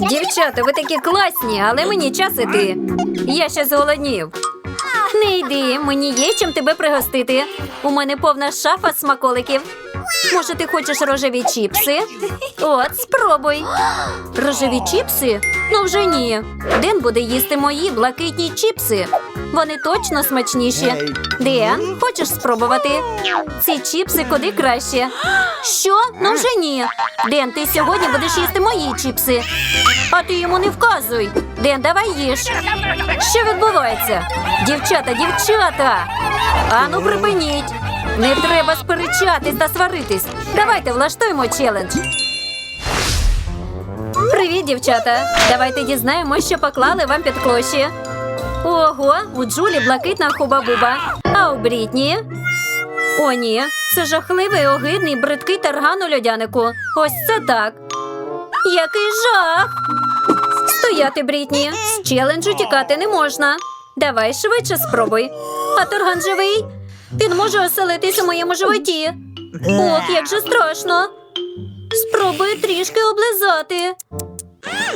Дівчата, ви такі класні, але мені час іти. Я ще зголоднів. Не йди, мені є чим тебе пригостити. У мене повна шафа смаколиків. Може, ти хочеш рожеві чіпси? От, спробуй. Рожеві чіпси? Ну вже ні. Ден буде їсти мої блакитні чіпси. Вони точно смачніші. Ден, хочеш спробувати? Ці чіпси куди краще. Що? Ну вже ні. Ден, ти сьогодні будеш їсти мої чіпси. А ти йому не вказуй. Ден, давай їж. Що відбувається? Дівчата, дівчата! Ану, припиніть! Не треба сперечатись та сваритись. Давайте влаштуємо челендж. Привіт, дівчата! Давайте дізнаємось, що поклали вам під клоші. Ого, у Джулі блакитна хуба-буба. А у Брітні? О, ні, це жахливий, огидний, бридкий тарган у льодянику. Ось це так. Який жах! Стояти, Брітні. З челенджу тікати не можна. Давай швидше спробуй. А тарган живий. Він може оселитись у моєму животі. Ох, як же страшно. Спробуй трішки облизати.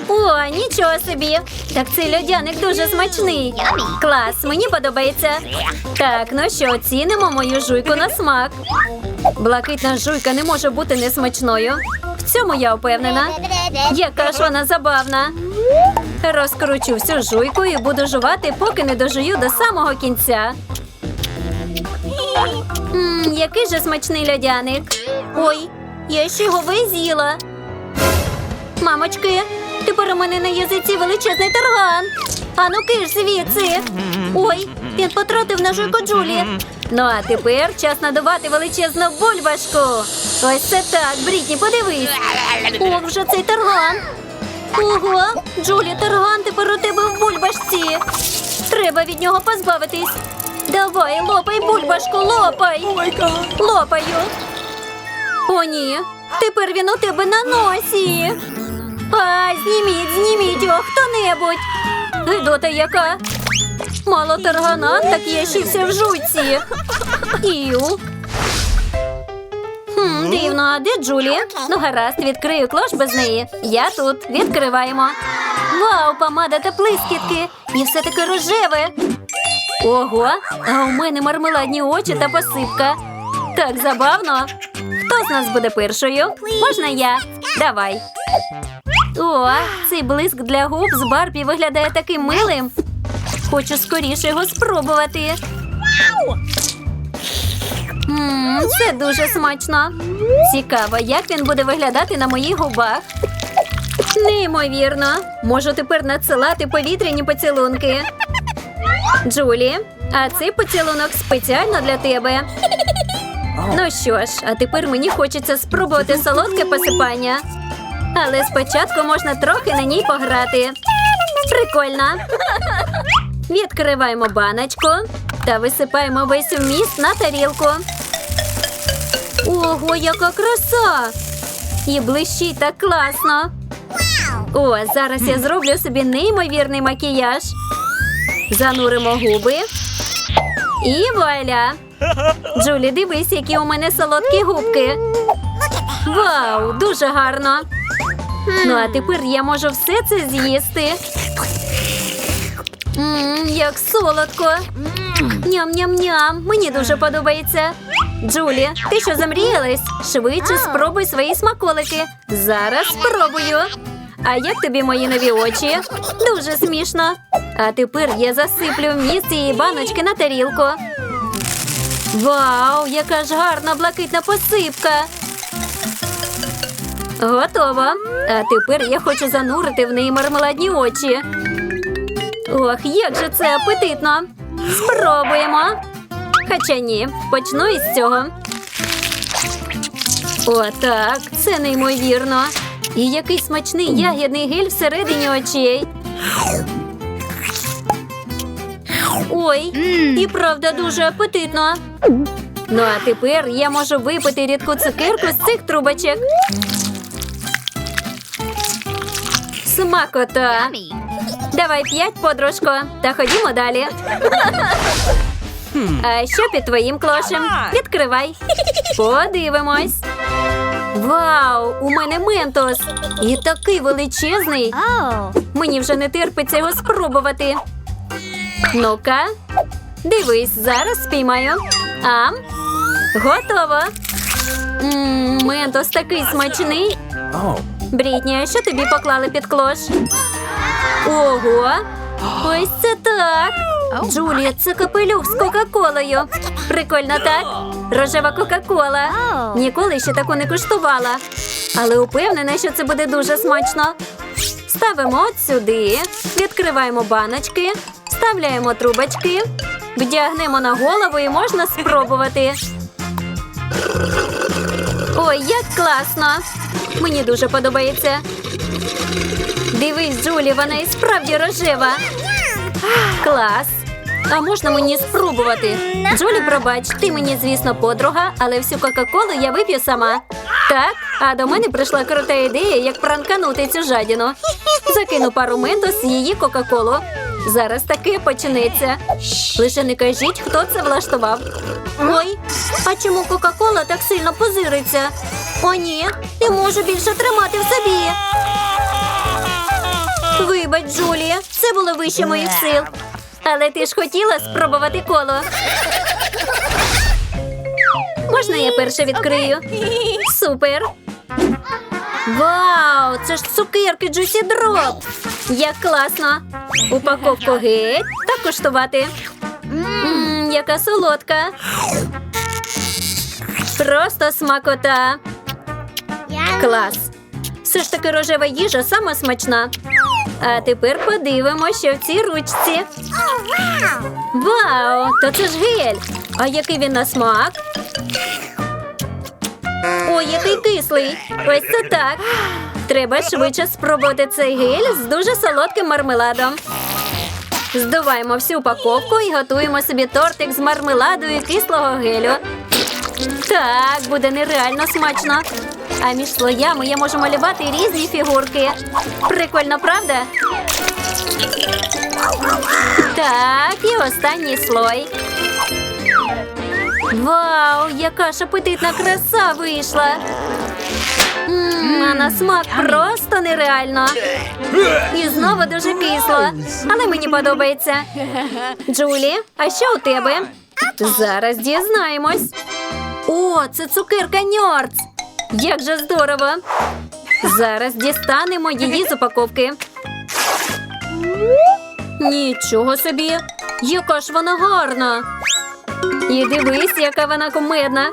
О, нічого собі. Так цей льодяник дуже смачний. Клас, мені подобається. Так, ну що, оцінимо мою жуйку на смак. Блакитна жуйка не може бути несмачною. В цьому я впевнена. Яка ж вона забавна. Розкручу всю жуйку і буду жувати, поки не дожую до самого кінця. Мм, який же смачний льодяник. Ой, я ще його виз'їла. Мамочки, тепер у мене на язиці величезний тарган. Ану киш звідси. Ой, він потратив на жуйку Джулі. Ну а тепер час надувати величезну бульбашку. Ось це так, Брітні, подивись. О, вже цей тарган. Ого, Джулі, тарган тепер у тебе в бульбашці. Треба від нього позбавитись. Давай, лопай бульбашку, лопай. Лопаю. О, ні. Тепер він у тебе на носі. А, зніміть, зніміть його хто-небудь. Гидота яка. Мало таргана, так я ще вся в жуйці. Іу. Хм, дивно, а де Джулі? Ну, гаразд, відкрию клош без неї. Я тут. Відкриваємо. Вау, помада та блискітки. І все таке рожеве. Ого, а у мене мармеладні очі та посипка. Так забавно. Хто з нас буде першою? Можна я? Давай. О, цей блиск для губ з Барбі виглядає таким милим. Хочу скоріше його спробувати. Мм, це дуже смачно. Цікаво, як він буде виглядати на моїх губах. Неймовірно. Можу тепер надсилати повітряні поцілунки. Джулі, а цей поцілунок спеціально для тебе. Ну що ж, а тепер мені хочеться спробувати солодке посипання. Але спочатку можна трохи на ній пограти. Прикольно. Відкриваємо баночку та висипаємо весь вміст на тарілку. Ого, яка краса! І блищить так класно. О, зараз я зроблю собі неймовірний макіяж. Зануримо губи. І вуаля! Джулі, дивись, які у мене солодкі губки. Вау, дуже гарно. Ну, а тепер я можу все це з'їсти. Мм, як солодко. Ням-ням-ням. Мені дуже подобається. Джулі, ти що замріялась? Швидше спробуй свої смаколики. Зараз спробую. А як тобі мої нові очі? Дуже смішно. А тепер я засиплю вміст цієї баночки на тарілку. Вау, яка ж гарна блакитна посипка. Готово. А тепер я хочу занурити в неї мармеладні очі. Ох, як же це апетитно. Спробуємо. Хоча ні, почну із цього. О, так, це неймовірно. І який смачний ягідний гель всередині очей. Ой, і правда дуже апетитно. Ну а тепер я можу випити рідку цукерку з цих трубочок. Смакота. Давай п'ять, подружко, та ходімо далі. А що під твоїм клошем? Відкривай. Подивимось. Вау! У мене ментос! І такий величезний! Мені вже не терпиться його спробувати. Ну-ка, дивись, зараз спіймаю. Ам, готово. Ментос такий смачний. Брітні, а що тобі поклали під клош? Ого! Ось це так. Джулія, це капелюх з Кока-Колою. Прикольно, так? Рожева Кока-Кола. Ніколи ще таку не куштувала. Але упевнена, що це буде дуже смачно. Ставимо от сюди, відкриваємо баночки, вставляємо трубочки, вдягнемо на голову і можна спробувати. Ой, як класно! Мені дуже подобається. Дивись, Джулі, вона і справді рожева. Клас. А можна мені спробувати? Джулі, пробач, ти мені, звісно, подруга, але всю Кока-Колу я вип'ю сама. Так, а до мене прийшла крута ідея, як пранканути цю жадіну. Закину пару ментос з її Кока-Колу. Зараз таке почнеться. Лише не кажіть, хто це влаштував. Ой, а чому Кока-Кола так сильно позириться? О, ні, не можу більше тримати в собі. Вибач, Джулія, це було вище моїх сил. Але ти ж хотіла спробувати коло. Можна я перше відкрию? Супер. Вау, це ж цукерки Juicy Drop. Як класно. Упаковку геть та куштувати. Мм, яка солодка. Просто смакота. Клас. Все ж таки рожева їжа сама смачна. А тепер подивимося, що в цій ручці. Вау! То це ж гель. А який він на смак? Ой, який кислий. Ось це так. Треба швидше спробувати цей гель з дуже солодким мармеладом. Здуваємо всю упаковку і готуємо собі тортик з мармеладу і кислого гелю. Так, буде нереально смачно. А між слоями я можу малювати різні фігурки. Прикольно, правда? Так, і останній слой. Вау, яка ж апетитна краса вийшла. М, на смак просто нереально. І знову дуже кисло. Але мені подобається. Джулі, а що у тебе? Зараз дізнаємось. О, це цукерка Ньорц. Як же здорово! Зараз дістанемо її з упаковки. Нічого собі, яка ж вона гарна. І дивись, яка вона кумедна.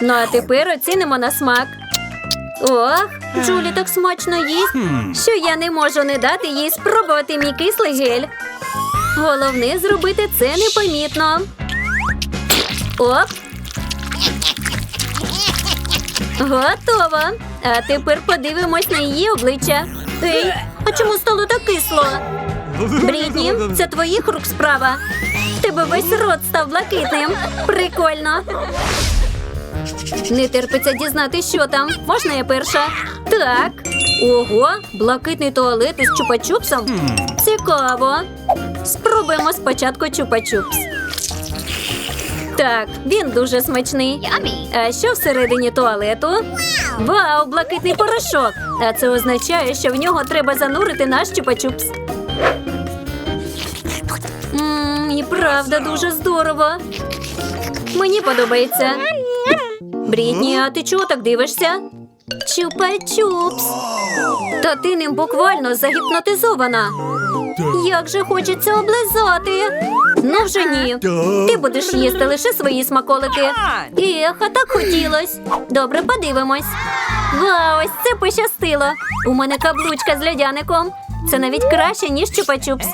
Ну а тепер оцінимо на смак. Ох, Джулі так смачно їсть, що я не можу не дати їй спробувати мій кислий гель. Головне зробити це непомітно. Оп, Готово. А тепер подивимось на її обличчя. Ей, а чому стало так кисло? Брітні, це твоїх рук справа. Тебе весь рот став блакитним. Прикольно. Не терпиться дізнати, що там. Можна я перша? Так. Ого, блакитний туалет із чупа-чупсом. Цікаво. Спробуємо спочатку чупа-чупс. Так, він дуже смачний. А що всередині туалету? Вау, блакитний порошок! А це означає, що в нього треба занурити наш чупа-чупс. І правда дуже здорово. Мені подобається. Брітні, а ти чого так дивишся? Чупа-чупс. Та ти ним буквально загіпнотизована. Як же хочеться облизати. Ну вже ні. Ти будеш їсти лише свої смаколики. Ех, а так хотілось. Добре, подивимось. Вау, ось це пощастило. У мене каблучка з льодяником. Це навіть краще, ніж чупа-чупс.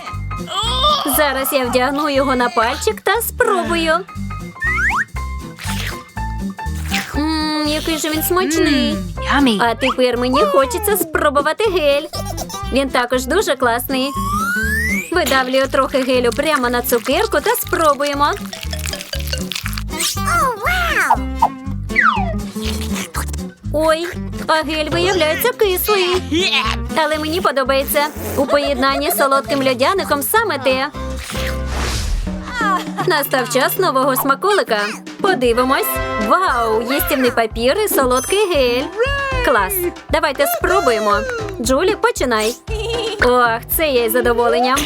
Зараз я вдягну його на пальчик та спробую. Мм, який же він смачний. Yummy. А тепер мені хочеться спробувати гель. Він також дуже класний. Видавлюю трохи гелю прямо на цукерку та спробуємо. Ой, а гель виявляється кислий. Але мені подобається. У поєднанні з солодким льодяником саме те. Настав час нового смаколика. Подивимось. Вау! Їстівний папір і солодкий гель. Клас. Давайте спробуємо. Джулі, починай. Ох, це я із задоволенням.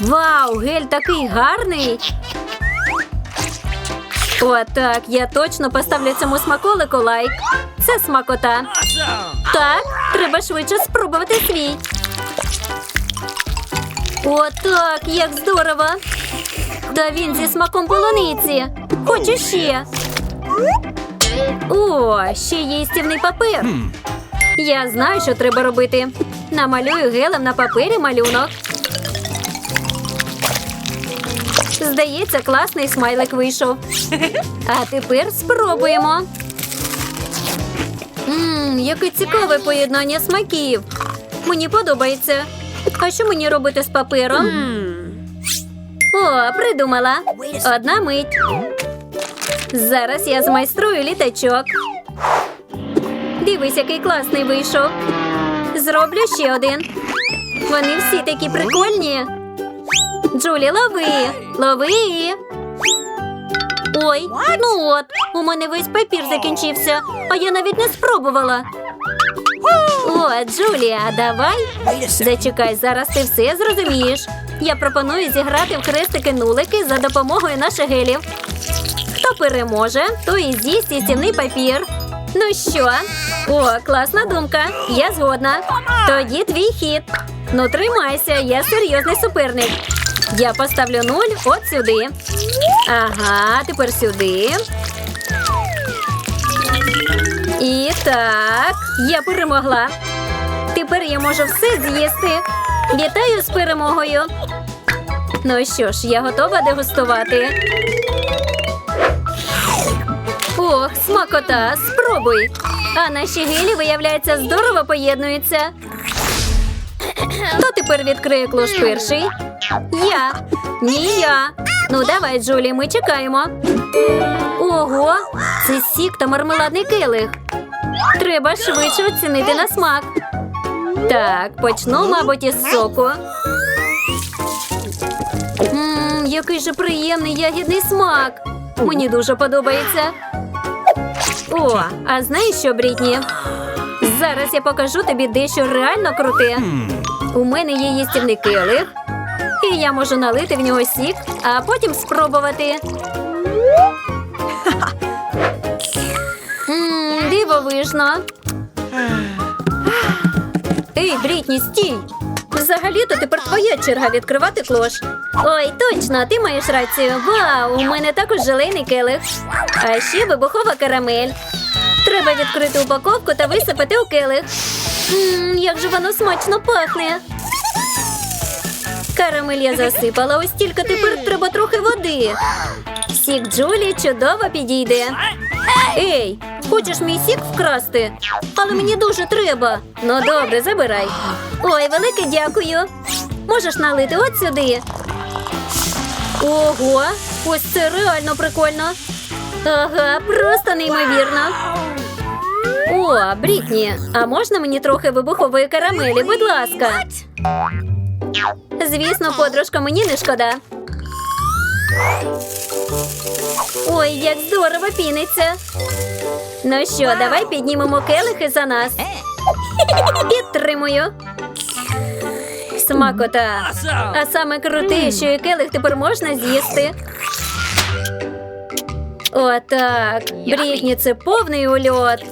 Вау, гель такий гарний. О, так, я точно поставлю цьому смаколику лайк. Це смакота. Так, треба швидше спробувати свій. О, так, як здорово. Та він зі смаком полуниці. Хочу ще. О, ще є їстівний папір. Я знаю, що треба робити. Намалюю гелем на папері малюнок. Здається, класний смайлик вийшов. А тепер спробуємо. Ммм, яке цікаве поєднання смаків. Мені подобається. А що мені робити з папером? О, придумала. Одна мить. Зараз я змайструю літачок. Дивись, який класний вийшов. Зроблю ще один. Вони всі такі прикольні. Джулі, лови! Лови! Ой, ну от, у мене весь папір закінчився, а я навіть не спробувала. О, Джулія, давай. Зачекай, зараз ти все зрозумієш. Я пропоную зіграти в хрестики-нулики за допомогою наших гелів. Хто переможе, той і з'їсть їстівний папір. Ну що? О, класна думка. Я згодна. Тоді твій хід. Ну тримайся, я серйозний суперник. Я поставлю нуль от сюди. Ага, тепер сюди. І так, я перемогла. Тепер я можу все з'їсти. Вітаю з перемогою. Ну що ж, я готова дегустувати. Ох, смакота, спробуй. А наші гелі, виявляється, здорово поєднуються. Хто тепер відкриє клуш перший? Я. Ні, я. Ну, давай, Джулі, ми чекаємо. Ого, це сік та мармеладний келих. Треба швидше оцінити на смак. Так, почну, мабуть, із соку. Ммм, який же приємний ягідний смак. Мені дуже подобається. О, а знаєш що, Брітні? Зараз я покажу тобі дещо реально круте. У мене є їстівний келих, і я можу налити в нього сік, а потім спробувати. Дивовижно. Ей, Брітні, стій! Взагалі-то тепер твоя черга відкривати клош. Ой, точно, ти маєш рацію. Вау, у мене також желейний келих. А ще вибухова карамель. Треба відкрити упаковку та висипати у келих. Ммм, як же воно смачно пахне. Карамель я засипала, ось тільки тепер треба трохи води. Сік Джулі чудово підійде. Ей, хочеш мій сік вкрасти? Але мені дуже треба. Ну добре, забирай. Ой, велике дякую. Можеш налити от сюди. Ого, ось це реально прикольно. Ага, просто неймовірно. О, Брітні, а можна мені трохи вибухової карамелі, будь ласка. Звісно, подружка, мені не шкода. Ой, як здорово піниться. Ну що, давай піднімемо келихи за нас. Підтримую. Смакота. А саме круте, що і келих тепер можна з'їсти. Отак. Брітні, це повний ульот.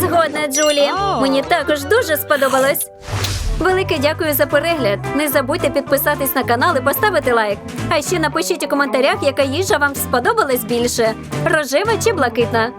Згодна, Джулі. Мені також дуже сподобалось. Велике дякую за перегляд. Не забудьте підписатись на канал і поставити лайк. А ще напишіть у коментарях, яка їжа вам сподобалась більше: рожева чи блакитна.